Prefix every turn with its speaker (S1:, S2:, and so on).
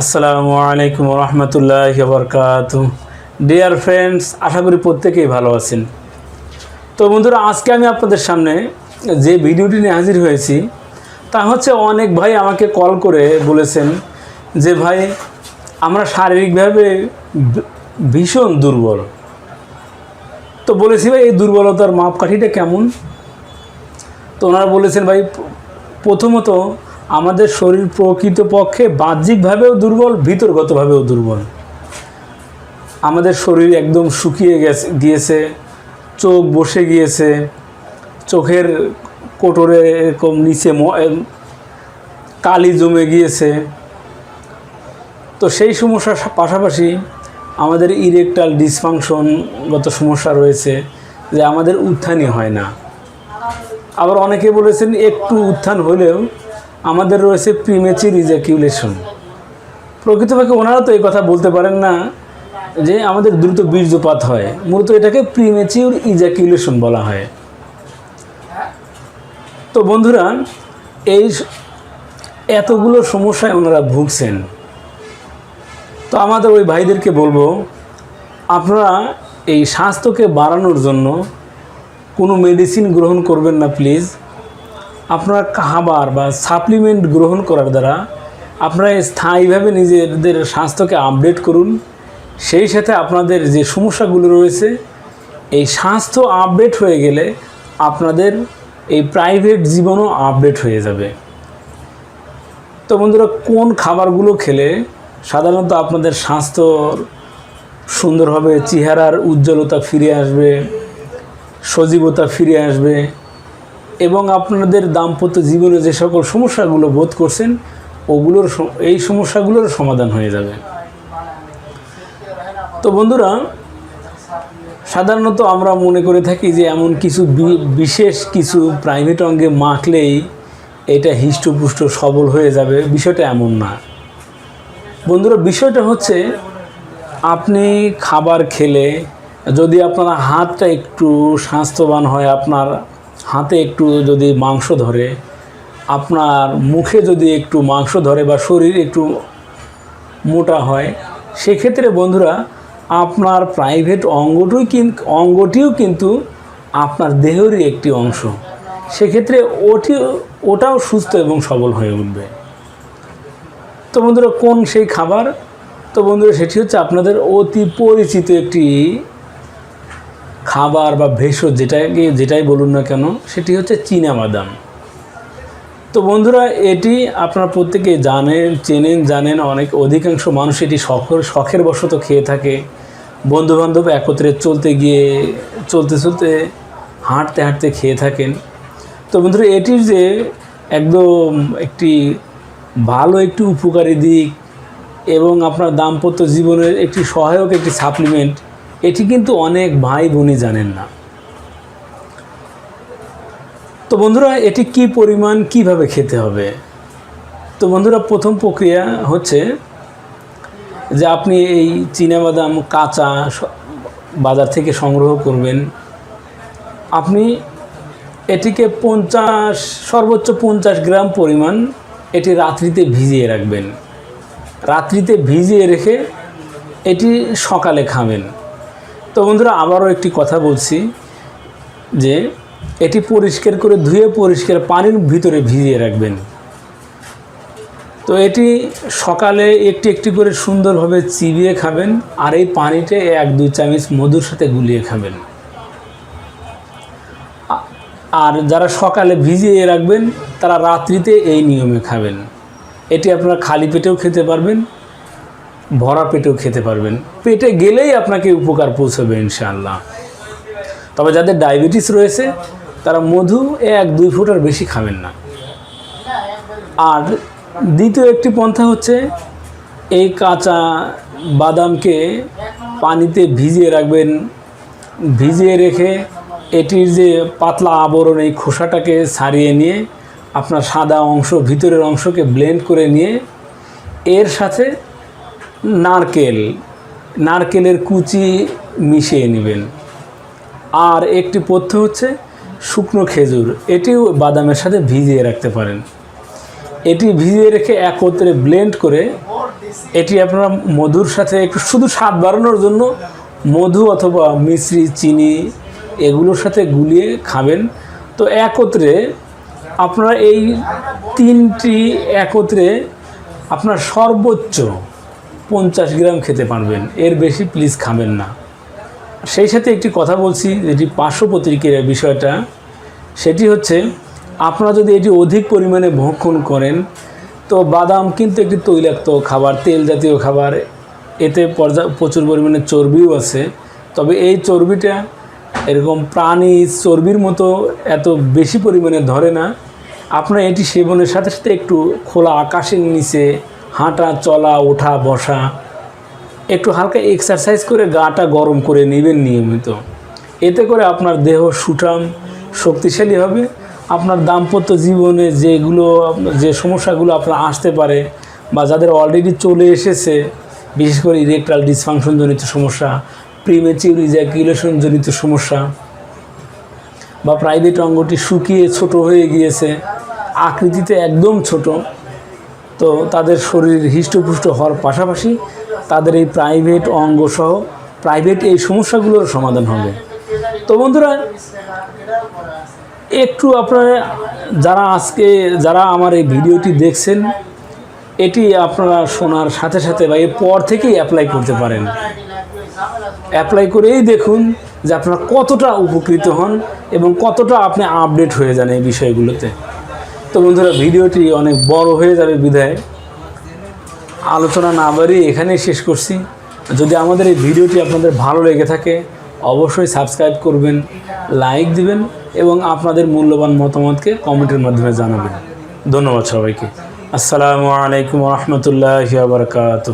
S1: আসসালামু আলাইকুম রহমতুল্লাহ বরকাত ডিয়ার ফ্রেন্ডস আশা করি প্রত্যেকেই ভালো আছেন। তো বন্ধুরা, আজকে আমি আপনাদের সামনে যে ভিডিওটি নিয়ে হাজির হয়েছি, তা হচ্ছে অনেক ভাই আমাকে কল করে বলেছেন যে, ভাই, আমরা শারীরিকভাবে ভীষণ দুর্বল। তো বলেছি, ভাই, এই দুর্বলতার মাপকাঠিটা কেমন? তো ওনারা বলেছেন, ভাই, প্রথমত আমাদের শরীর প্রকৃতপক্ষে বাহ্যিকভাবেও দুর্বল, ভিতরগতভাবেও দুর্বল। আমাদের শরীর একদম শুকিয়ে গেছে, গিয়েছে, চোখ বসে গিয়েছে, চোখের কোটরে এরকম নিচে কালি জমে গিয়েছে। তো সেই সমস্যার পাশাপাশি আমাদের ইরেকটাল ডিসফাংশনগত সমস্যা রয়েছে যে আমাদের উত্থানই হয় না। আবার অনেকে বলেছেন একটু উত্থান হলেও আমাদের রয়েছে প্রিমেচির ইজাকিউলেশন প্রকৃতপক্ষে ওনারা তো এই কথা বলতে পারেন না যে আমাদের দ্রুত বীর্যপাত হয়। মূলত এটাকে প্রিমেচিউর ইজাকিউলেশন বলা হয়। তো বন্ধুরা, এই এতগুলো সমস্যায় ওনারা ভুগছেন। তো আমাদের ওই ভাইদেরকে বলব, আপনারা এই স্বাস্থ্যকে বাড়ানোর জন্য কোনো মেডিসিন গ্রহণ করবেন না প্লিজ আপনার খাবার বা সাপ্লিমেন্ট গ্রহণ করার দ্বারা আপনারা স্থায়ীভাবে নিজেদের স্বাস্থ্যকে আপডেট করুন। সেই সাথে আপনাদের যে সমস্যাগুলো রয়েছে, এই স্বাস্থ্য আপডেট হয়ে গেলে আপনাদের এই প্রাইভেট জীবনও আপডেট হয়ে যাবে। তো বন্ধুরা, কোন খাবারগুলো খেলে সাধারণত আপনাদের স্বাস্থ্য সুন্দর হবে চেহারার উজ্জ্বলতা ফিরে আসবে, সজীবতা ফিরে আসবে এবং আপনাদের দাম্পত্য জীবনে যে সকল সমস্যাগুলো বোধ করছেন, ওগুলোর এই সমস্যাগুলোর সমাধান হয়ে যাবে। তো বন্ধুরা, সাধারণত আমরা মনে করে থাকি যে এমন কিছু বিশেষ কিছু প্রাইভেট অঙ্গে মাখলেই এটা হৃষ্টপুষ্ট, সবল হয়ে যাবে। বিষয়টা এমন না। বন্ধুরা, বিষয়টা হচ্ছে আপনি খাবার খেলে যদি আপনার হাতটা একটু স্বাস্থ্যবান হয়, আপনার হাতে একটু যদি মাংস ধরে, আপনার মুখে যদি একটু মাংস ধরে বা শরীর একটু মোটা হয়, সেক্ষেত্রে বন্ধুরা, আপনার প্রাইভেট অঙ্গটিও কিন্তু অঙ্গটিও কিন্তু আপনার দেহেরই একটি অংশ। সেক্ষেত্রে ওটি, ওটাও সুস্থ এবং সবল হয়ে উঠবে। তো বন্ধুরা, কোন সেই খাবার? তো বন্ধুরা, সেটি হচ্ছে আপনাদের অতি পরিচিত একটি খাবার বা ভেষজ যেটাকে, যেটাই বলুন না কেন, সেটি হচ্ছে চীনাবাদাম তো বন্ধুরা, এটি আপনারা প্রত্যেকে জানেন, চেনেন, জানেন, অনেক অধিকাংশ মানুষ এটি শখের শখের বশত খেয়ে থাকে। বন্ধুবান্ধব একত্রে চলতে গিয়ে, চলতে চলতে হাঁটতে হাঁটতে খেয়ে থাকেন। তো বন্ধুরা এটির যে একদম একটি ভালো একটি উপকারী দিক এবং আপনার দাম্পত্য জীবনের একটি সহায়ক একটি সাপ্লিমেন্ট এটি কিন্তু অনেক ভাই বোনই জানেন না। তো বন্ধুরা, এটি কি পরিমাণ, কীভাবে খেতে হবে? তো বন্ধুরা, প্রথম প্রক্রিয়া হচ্ছে যে আপনি এই চীনাবাদাম, কাঁচা বাজার থেকে সংগ্রহ করবেন। আপনি এটিকে পঞ্চাশ, সর্বোচ্চ পঞ্চাশ গ্রাম পরিমাণ এটি রাত্রিতে ভিজিয়ে রাখবেন। রাত্রিতে ভিজিয়ে রেখে এটি সকালে খাবেন। তো বন্ধুরা, আবারও একটি কথা বলছি যে এটি পরিষ্কার করে ধুয়ে পরিষ্কার পানির ভিতরে ভিজিয়ে রাখবেন। তো এটি সকালে একটি একটি করে সুন্দরভাবে চিবিয়ে খাবেন আর এই পানিতে এক দুই চামচ মধুর সাথে গুলিয়ে খাবেন। আর যারা সকালে ভিজিয়ে রাখবেন, তারা রাত্রিতে এই নিয়মে খাবেন। এটি আপনারা খালি পেটেও খেতে পারবেন ভরা পেটেও খেতে পারবেন। পেটে গেলেই আপনাকে উপকার পৌঁছবে ইনশাআল্লাহ। তবে যাদের ডায়াবেটিস রয়েছে, তারা মধু এক দুই ফুটার বেশি খাবেন না। আর দ্বিতীয় একটি পন্থা হচ্ছে, এই কাঁচা বাদামকে পানিতে ভিজিয়ে রাখবেন। ভিজিয়ে রেখে এটির যে পাতলা আবরণ, এই খোসাটাকে ছাড়িয়ে নিয়ে আপনার সাদা অংশ, ভিতরের অংশকে ব্লেন্ড করে নিয়ে, এর সাথে নারকেল, নারকেলের কুচি মিশিয়ে নেবেন। আর একটি পথ্য হচ্ছে শুকনো খেজুর, এটিও বাদামের সাথে ভিজিয়ে রাখতে পারেন। এটি ভিজিয়ে রেখে একত্রে ব্লেন্ড করে এটি আপনারা মধুর সাথে একটু শুধু স্বাদ বাড়ানোর জন্য মধু অথবা মিশ্রি, চিনি এগুলোর সাথে গুলিয়ে খাবেন। তো একত্রে আপনারা এই তিনটি একত্রে আপনার সর্বোচ্চ পঞ্চাশ গ্রাম খেতে পারবেন। এর বেশি প্লিজ খাবেন না। সেই সাথে একটি কথা বলছি, যেটি পার্শ্ব বিষয়টা, সেটি হচ্ছে, আপনারা যদি এটি অধিক পরিমাণে ভক্ষণ করেন, তো বাদাম কিন্তু একটি তৈলাক্ত খাবার, তেল জাতীয় খাবার, এতে পর্যা, প্রচুর পরিমাণে চর্বিও আছে। তবে এই চর্বিটা এরকম প্রাণী চর্বির মতো এত বেশি পরিমাণে ধরে না। আপনারা এটি সেবনের সাথে সাথে একটু খোলা আকাশের নিচে হাঁটা, চলা, ওঠা, বসা। একটু হালকা এক্সারসাইজ করে গাটা গরম করে নেবেন নিয়মিত। এতে করে আপনার দেহ সুঠাম, শক্তিশালী হবে। আপনার দাম্পত্য জীবনে যেগুলো, যে সমস্যাগুলো আপনার আসতে পারে বা যাদের অলরেডি চলে এসেছে, বিশেষ করে ইরেকটাল ডিসফাংশনজনিত সমস্যা প্রিমেচিউর ইজাকুলেশন জনিত সমস্যা বা প্রাইভেট অঙ্গটি শুকিয়ে ছোট হয়ে গিয়েছে, আকৃতিতে একদম ছোট তো তাদের শরীর হৃষ্টপুষ্ট হওয়ার পাশাপাশি তাদের এই প্রাইভেট অঙ্গ সহ প্রাইভেট এই সমস্যাগুলোর সমাধান হবে। তো বন্ধুরা, একটু আপনারা যারা আজকে যারা আমার এই ভিডিওটি দেখছেন, এটি আপনারা শোনার সাথে সাথে বা এর পর থেকেই অ্যাপ্লাই করতে পারেন। অ্যাপ্লাই করেই দেখুন যে আপনারা কতটা উপকৃত হন এবং কতটা আপনি আপডেট হয়ে যান এই বিষয়গুলোতে। তো বন্ধুরা, ভিডিওটি অনেক বড় হয়ে যাবে বিধায় আলোচনা না বাড়িয়ে এখানেই শেষ করছি। যদি আমাদের এই ভিডিওটি আপনাদের ভালো লেগে থাকে, অবশ্যই সাবস্ক্রাইব করবেন, লাইক দিবেন এবং আপনাদের মূল্যবান মতামতকে কমেন্টের মাধ্যমে জানাবেন। ধন্যবাদ সবাইকে। আসসালামু আলাইকুম রহমতুল্লাহ বারকাত